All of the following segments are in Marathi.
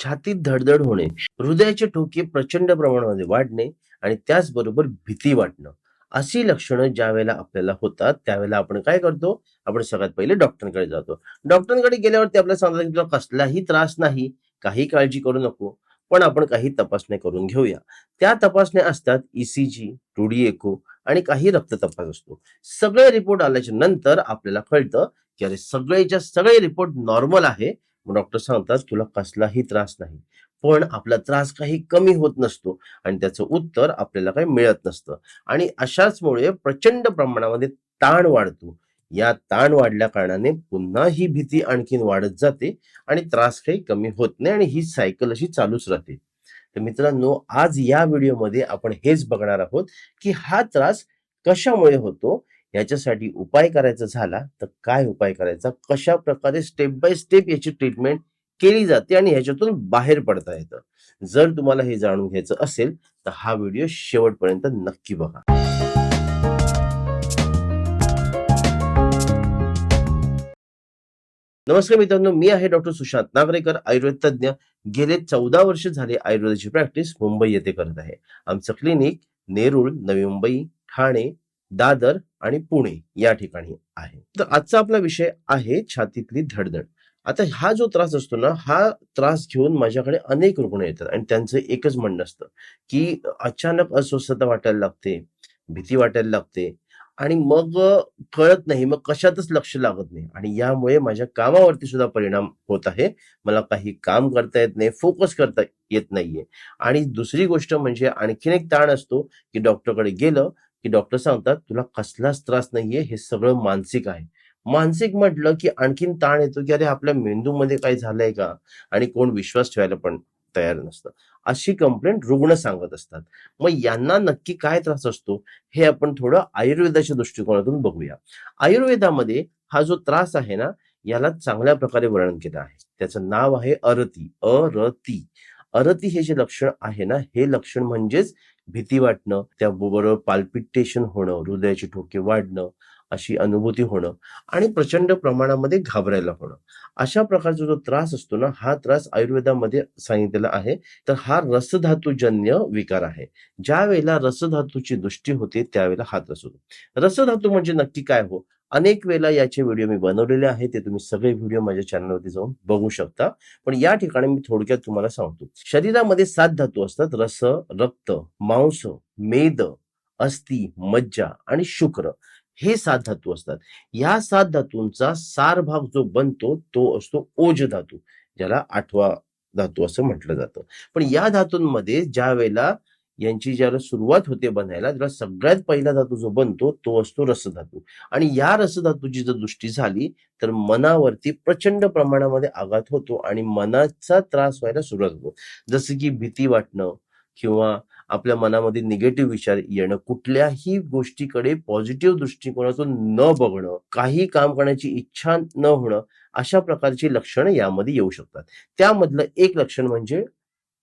छातीत धडधड होणे हृदयाचे ठोके प्रचंड प्रमाणामध्ये वाढणे आणि त्याचबरोबर भीती वाटणं. अशी लक्षणं ज्या वेळेला आपल्याला होतात त्यावेळेला आपण काय करतो? आपण सगळ्यात पहिले डॉक्टरांकडे जातो. डॉक्टरकडे गेल्यावरती आपल्याला सांगतात की तुला कसलाही त्रास नाही काही काळजी करू नको पण आपण काही तपासण्या करून घेऊया. त्या तपासण्या असतात ईसीजी टूडी एको आणि काही रक्त तपास असतो. सगळे रिपोर्ट आल्याच्यानंतर आपल्याला कळतं की अरे सगळेच्या सगळे रिपोर्ट नॉर्मल आहे मग डॉक्टर सांगतात तुला कसलाही त्रास नाही पण आपला त्रास काही कमी होत नसतो आणि त्याचं उत्तर आपल्याला काही मिळत नसतं. आणि अशाचमुळे प्रचंड प्रमाणामध्ये ताण वाढतो. या ताण वाढल्या कारणाने पुन्हा ही भीती आणखीन वाढत जाते आणि त्रास काही कमी होत नाही आणि ही सायकल अशी चालूच राहते. तर मित्रांनो आज या व्हिडिओमध्ये आपण हेच बघणार आहोत की हा त्रास कशामुळे होतो याच्यासाठी उपाय करायचा झाला तर काय उपाय करायचा? कशा प्रकारे स्टेप बाय स्टेप याची ट्रीटमेंट केली जाते आणि ह्याच्यातून बाहेर पडता येतं? जर तुम्हाला हे जाणून घ्यायचं असेल तर हा व्हिडिओ शेवटपर्यंत नक्की बघा. नमस्कार मित्रांनो मी आहे डॉक्टर सुशांत नागरेकर आयुर्वेद तज्ज्ञ गेले चौदा वर्ष झाले आयुर्वेदाची प्रॅक्टिस मुंबई येथे करत आहे. आमचं क्लिनिक नेरूळ नवी मुंबई ठाणे दादर आणि पुणे या ठिकाणी आहे. तर आजचा आपला विषय आहे छातीतली धडधड. आता हा जो त्रास असतो ना हा त्रास घेऊन माझ्याकडे अनेक रुग्ण येतात आणि त्यांचं एकच म्हणणं असतं की अचानक अस्वस्थता वाटायला लागते भीती वाटायला लागते आणि मग कळत नाही मग कशातच लक्ष लागत नाही आणि यामुळे माझ्या कामावरती सुद्धा परिणाम होत आहे. मला काही काम करता येत नाही फोकस करता येत नाहीये आणि दुसरी गोष्ट म्हणजे आणखीन एक ताण असतो की डॉक्टरकडे गेलं की डॉक्टर सांगतात तुला कसलाच त्रास नाहीये हे सगळं मानसिक आहे. मानसिक म्हटलं की आणखीन ताण येतो की अरे आपल्या मेंदूमध्ये काय झालंय का? आणि कोण विश्वास ठेवायला पण तयार नसतं. अशी कंप्लेंट रुग्ण सांगत असतात. मग यांना नक्की काय त्रास असतो हे आपण थोडं आयुर्वेदाच्या दृष्टिकोनातून बघूया. आयुर्वेदामध्ये हा जो त्रास आहे ना याला चांगल्या प्रकारे वर्णन केलं आहे. त्याचं नाव आहे अरती. अरती. अरती हे जे लक्षण आहे ना हे लक्षण म्हणजेच भीती वाटणं त्याबरोबर पाल्पिटेशन होणं हृदयाचे ठोके वाढणं अशी अनुभूती होणं आणि प्रचंड प्रमाणामध्ये घाबरायला होणं. अशा प्रकारचा जो त्रास असतो ना हा त्रास आयुर्वेदामध्ये सांगितलेला आहे. तर हा रसधातूजन्य विकार आहे. ज्या वेळेला रसधातूची दृष्टी होते त्यावेळेला हा त्रास होतो. रसधातू म्हणजे नक्की काय हो? अनेक वेळेला याचे व्हिडिओ मी बनवलेले आहे ते तुम्ही सगळे व्हिडिओ माझ्या चॅनलवरती जाऊन बघू शकता. पण या ठिकाणी मी थोडक्यात तुम्हाला सांगतो. शरीरामध्ये सात धातू असतात. रस रक्त मांस मेद अस्थि मज्जा आणि शुक्र हे सात धातू असतात. या सात धातूंचा सार भाग जो बनतो तो असतो ओज धातू ज्याला आठवा धातू असं म्हटलं जातं. पण या धातूंमध्ये ज्या वेळेला यांची ज्याला सुरुवात होते बनायला त्याला सगळ्यात पहिला धातू जो बनतो तो असतो रसधातू. आणि या रसधातूची जर दृष्टी झाली तर मनावरती प्रचंड प्रमाणामध्ये आघात होतो आणि मनाचा त्रास व्हायला सुरुवात होतो. जसं की भीती वाटणं किंवा आपल्या मनामध्ये निगेटिव्ह विचार येणं कुठल्याही गोष्टीकडे पॉझिटिव्ह दृष्टिकोनातून न बघणं काही काम करण्याची इच्छा न होणं अशा प्रकारची लक्षणं यामध्ये येऊ शकतात. त्यामधलं एक लक्षण म्हणजे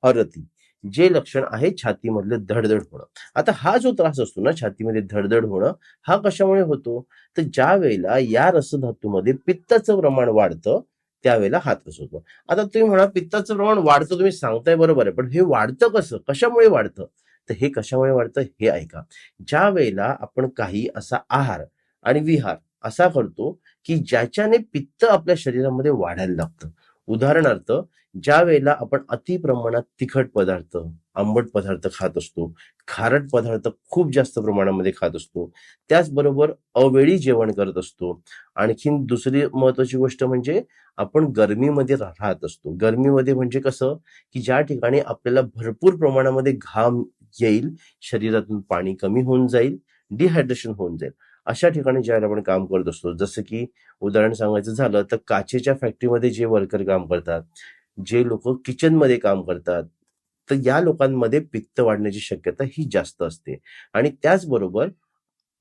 अरती. जे लक्षण आहे छातीमधलं धडधड होणं. आता हा जो त्रास असतो ना छातीमध्ये धडधड होणं हा कशामुळे होतो? तर ज्या वेळेला या रसधातूमध्ये पित्ताचं प्रमाण वाढतं त्यावेळेला हा त्रास होतो. आता तुम्ही म्हणा पित्ताचं प्रमाण वाढतं तुम्ही सांगताय बरोबर आहे पण हे वाढतं कसं? कशामुळे वाढतं? तर हे कशामुळे वाढतं? हे ऐका. ज्या वेळेला आपण काही असा आहार आणि विहार असा करतो की ज्याच्याने पित्त आपल्या शरीरामध्ये वाढायला लागतं. उदाहरणार्थ ज्या वेळेला आपण अति प्रमाणात तिखट पदार्थ आंबट पदार्थ खात असतो खारट पदार्थ खूप जास्त प्रमाणामध्ये खात असतो त्याचबरोबर अवेळी जेवण करत असतो. आणखीन दुसरी महत्वाची गोष्ट म्हणजे आपण गरमीमध्ये राहत असतो. गरमीमध्ये म्हणजे कसं की ज्या ठिकाणी आपल्याला भरपूर प्रमाणामध्ये घाम येईल शरीरातून पाणी कमी होऊन जाईल डिहायड्रेशन होऊन जाईल. अशा ठिकाणी ज्यावेळेला आपण काम करत असतो जसं की उदाहरण सांगायचं झालं तर काचेच्या फॅक्टरीमध्ये जे वर्कर काम करतात जे लोक किचनमध्ये काम करतात तर या लोकांमध्ये पित्त वाढण्याची शक्यता ही जास्त असते. आणि त्याचबरोबर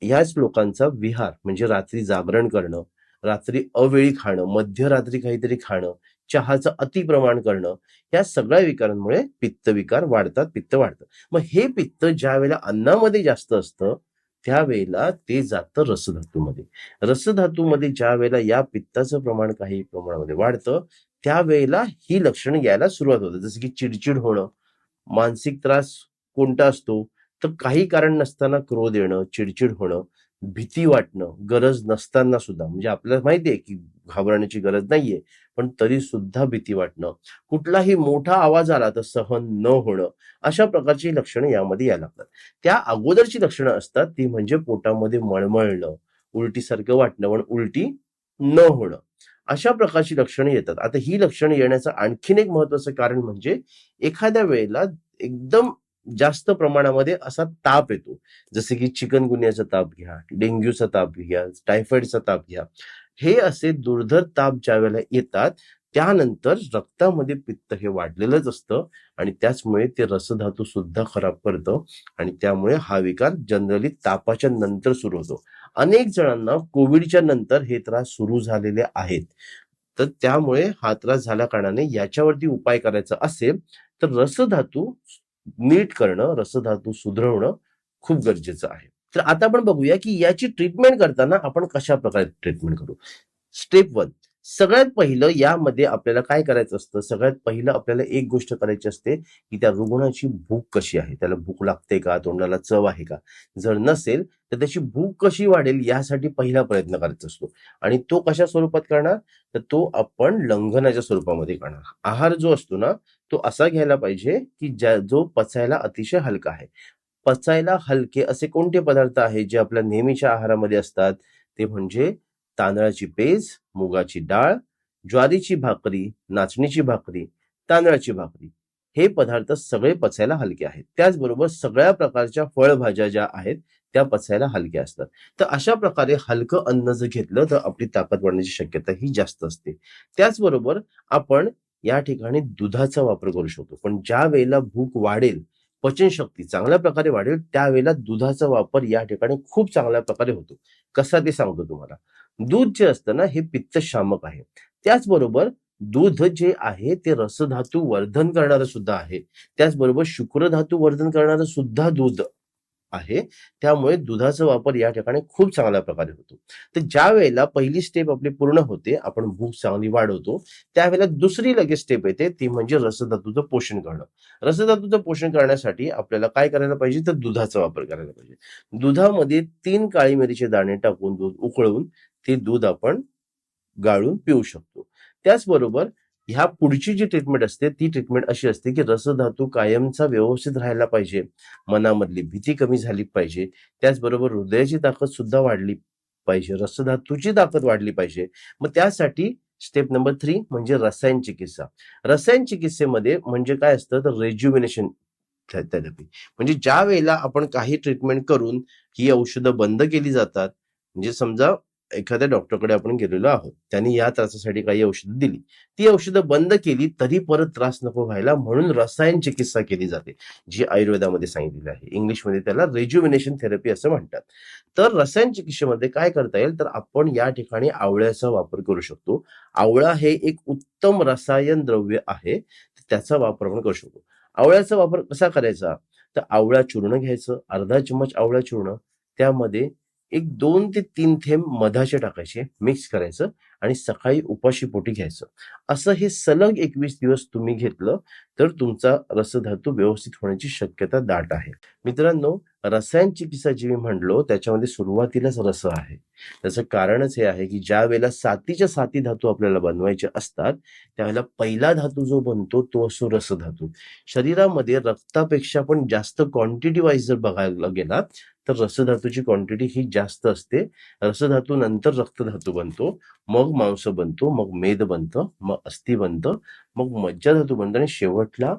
याच लोकांचा विहार म्हणजे रात्री जागरण करणं रात्री अवेळी खाणं मध्यरात्री काहीतरी खाणं चहाचं अतिप्रमाण करणं या सगळ्या विकारांमुळे पित्त विकार वाढतात पित्त वाढतं. मग हे पित्त ज्या वेळेला अन्नामध्ये जास्त असतं त्यावेळेला ते जातं रसधातूमध्ये. रसधातूमध्ये ज्या वेळेला या पित्ताचं प्रमाण काही प्रमाणामध्ये वाढतं त्यावेळेला ही लक्षणं यायला सुरुवात होते. जसं की चिडचिड होणं मानसिक त्रास कोणता असतो तर काही कारण नसताना क्रोध येणं चिडचिड होणं भीती वाटणं गरज नसताना सुद्धा. म्हणजे आपल्याला माहिती आहे की घाबरण्याची गरज नाहीये. पण तरी सुद्धा भीती वाटणं. कुठलाही मोठा आवाज आला तर सहन न होणं. अशा प्रकारची लक्षणं यामध्ये यायला लागतात. त्या अगोदरची लक्षणं असतात ती म्हणजे पोटामध्ये मळमळणं उलटीसारखं वाटणं पण उलटी न होणं. अशा प्रकारची लक्षणं येतात. आता ही लक्षणं येण्याचं आणखीन एक महत्वाचं कारण म्हणजे एखाद्या वेळेला एकदम जास्त प्रमाणामध्ये असा ताप येतो. जसे की चिकनगुन्याचा ताप घ्या डेंग्यूचा ताप घ्या टायफॉइडचा ताप घ्या. हे असे दुर्धर ताप ज्या वेळेला येतात त्यानंतर रक्तामध्ये पित्त हे वाढलेलंच असतं आणि त्याचमुळे ते रसधातू सुद्धा खराब करतं आणि त्यामुळे हा विकार जनरली तापाच्या नंतर सुरू होतो. अनेक जणांना कोविडच्या नंतर हे त्रास सुरू झालेले आहेत. तर त्यामुळे हा त्रास झाल्या कारणाने याच्यावरती उपाय करायचा असेल तर रसधातू नीट करणं रसधातू सुधरवणं खूप गरजेचं आहे. तर आता आपण बघूया की याची ट्रीटमेंट करताना आपण कशा प्रकारे ट्रीटमेंट करू? स्टेप वन सगळ्यात पहिलं यामध्ये आपल्याला काय करायचं असतं? सगळ्यात पहिलं आपल्याला एक गोष्ट करायची असते की त्या रुग्णाची भूक कशी आहे? त्याला भूक लागते का? तोंडाला चव आहे का? जर नसेल तर त्याची भूक कशी वाढेल यासाठी पहिला प्रयत्न करायचा असतो. आणि तो कशा स्वरूपात करणार? तर तो आपण लंघनाच्या स्वरूपामध्ये करणार. आहार जो असतो ना तो असा घ्यायला पाहिजे की ज्या जो पचायला अतिशय हलका आहे. पचायला हलके असे कोणते पदार्थ आहेत जे आपल्या नेहमीच्या आहारामध्ये असतात? ते म्हणजे तांदळाची पेज मुगाची डाळ ज्वारीची भाकरी नाचणीची भाकरी तांदळाची भाकरी. हे पदार्थ सगळे पचायला हलके आहेत. त्याचबरोबर सगळ्या प्रकारच्या फळभाज्या ज्या आहेत त्या पचायला हलक्या असतात. तर अशा प्रकारे हलकं अन्न जर घेतलं तर आपली ताकद वाढण्याची शक्यता ही जास्त असते. त्याचबरोबर आपण या ठिकाणी दुधाचा वापर करू शकतो. पण ज्या वेळेला भूक वाढेल पचनशक्ती चांगल्या प्रकारे वाढेल त्यावेळेला दुधाचा वापर या ठिकाणी खूप चांगल्या प्रकारे होतो. कसा ते सांगतो तुम्हाला? दूध जे असतं ना हे पित्तशामक आहे. त्याचबरोबर दूध जे आहे ते रसधातू वर्धन करणारं सुद्धा आहे. त्याचबरोबर शुक्रधातू वर्धन करणारं सुद्धा दूध आहे. त्यामुळे दुधाचा वापर या ठिकाणी खूप चांगल्या प्रकारे होतो. तर ज्या वेळेला पहिली स्टेप आपली पूर्ण होते आपण भूक चांगली वाढवतो त्यावेळेला दुसरी लगेच स्टेप येते ती म्हणजे रसधातूचं पोषण करणं. रसधातूचं पोषण करण्यासाठी आपल्याला काय करायला पाहिजे? तर दुधाचा वापर करायला पाहिजे. दुधामध्ये तीन काळी मिरीचे दाणे टाकून दूध उकळून ते दूध आपण गाळून पिऊ शकतो. त्याचबरोबर ह्या पुढची जी ट्रीटमेंट असते ती ट्रीटमेंट अशी असते की रसधातू कायमचा व्यवस्थित राहायला पाहिजे. मनामधली भीती कमी झाली पाहिजे. त्याचबरोबर हृदयाची ताकद सुद्धा वाढली पाहिजे. रसधातूची ताकद वाढली पाहिजे. मग त्यासाठी स्टेप नंबर थ्री म्हणजे रसायन चिकित्सा. रसायन चिकित्सेमध्ये म्हणजे काय असतं? तर रेज्युमिनेशन थेरपी म्हणजे ज्या वेळेला आपण काही ट्रीटमेंट करून ही औषधं बंद केली जातात म्हणजे समजा एखाद्या डॉक्टरकडे आपण गेलेलो आहोत त्यांनी या त्रासासाठी काही औषधं दिली. ती औषधं बंद केली तरी परत त्रास नको व्हायला म्हणून रसायन चिकित्सा केली जाते जी आयुर्वेदामध्ये सांगितलेली आहे. इंग्लिशमध्ये त्याला रेज्युमिनेशन थेरपी असं म्हणतात. तर रसायन चिकित्सेमध्ये काय करता येईल? तर आपण या ठिकाणी आवळ्याचा वापर करू शकतो. आवळा हे एक उत्तम रसायन द्रव्य आहे त्याचा वापर आपण करू शकतो. आवळ्याचा वापर कसा करायचा? तर आवळा चूर्ण घ्यायचं अर्धा चम्मच आवळा चूर्ण त्यामध्ये एक दोन ते तीन थेंब मधाचे टाकायचे मिक्स करायचं आणि सकाळी उपाशी पोटी घ्यायचं. असं हे सलग एकवीस दिवस तुम्ही घेतलं तर तुमचा रसधातू व्यवस्थित होण्याची शक्यता दाट आहे. मित्रांनो रसायन चिकित्सा जी मी म्हणलो त्याच्यामध्ये सुरुवातीलाच रस आहे. त्याचं कारणच हे आहे की ज्या वेळेला सातीच्या साती धातू आपल्याला बनवायचे असतात त्यावेळेला पहिला धातू जो बनतो तो असतो रसधातू. शरीरामध्ये रक्तापेक्षा पण जास्त क्वांटिटी वाईज जर बघायला गेला तर रसधातूची क्वांटिटी ही जास्त असते. रसधातू नंतर रक्तधातू बनतो. मग मांस बनतो मग मेद बनतं मग अस्थि बनतं मग मज्जाधातू बनतं आणि शेवटला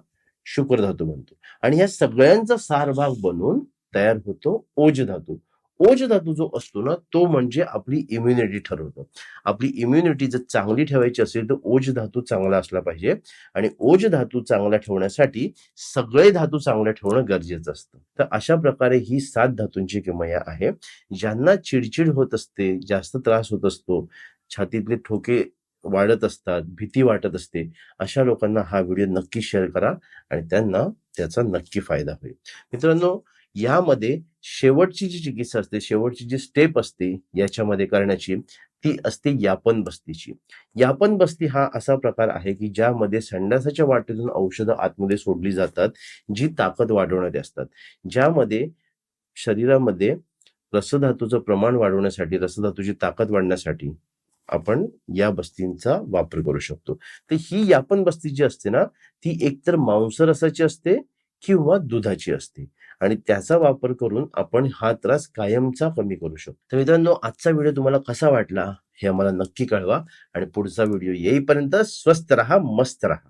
शुक्रधातू बनतो. आणि या सगळ्यांचा सार भाग बनून तयार होतो ओज धातू ओज धातू जो असतो ना तो म्हणजे आपली इम्युनिटी ठरवतो. आपली इम्युनिटी जर चांगली ठेवायची असेल तर ओज धातू चांगला असला पाहिजे. आणि ओज धातू चांगला ठेवण्यासाठी सगळे धातू चांगलं ठेवणं गरजेचं असतं. तर अशा प्रकारे ही सात धातूंची किमया आहे. ज्यांना चिडचिड होत असते जास्त त्रास होत असतो छातीतले ठोके वाढत असतात भीती वाटत असते अशा लोकांना हा व्हिडिओ नक्की शेअर करा आणि त्यांना त्याचा नक्की फायदा होईल. मित्रांनो यामध्ये शेवटची जी चिकित्सा असते शेवटची जी स्टेप असते याच्यामध्ये करण्याची ती असते यापन बस्तीची यापन बस्ती हा असा प्रकार आहे की ज्यामध्ये संडासाच्या वाटेतून औषधं आतमध्ये सोडली जातात जी ताकद वाढवणारी असतात. ज्यामध्ये शरीरामध्ये रसधातूचं प्रमाण वाढवण्यासाठी रसधातूची ताकद वाढण्यासाठी आपण या बस्तींचा वापर करू शकतो. तर ही यापन बस्ती जी असते ना ती एकतर मांसरसाची असते किंवा दुधाची असते. आणि त्याचा वापर करून आपण हा त्रास कायमचा कमी करू शकतो. तर मित्रांनो आजचा व्हिडिओ तुम्हाला कसा वाटला हे आम्हाला नक्की कळवा आणि पुढचा व्हिडिओ येईपर्यंत स्वस्त राहा मस्त राहा.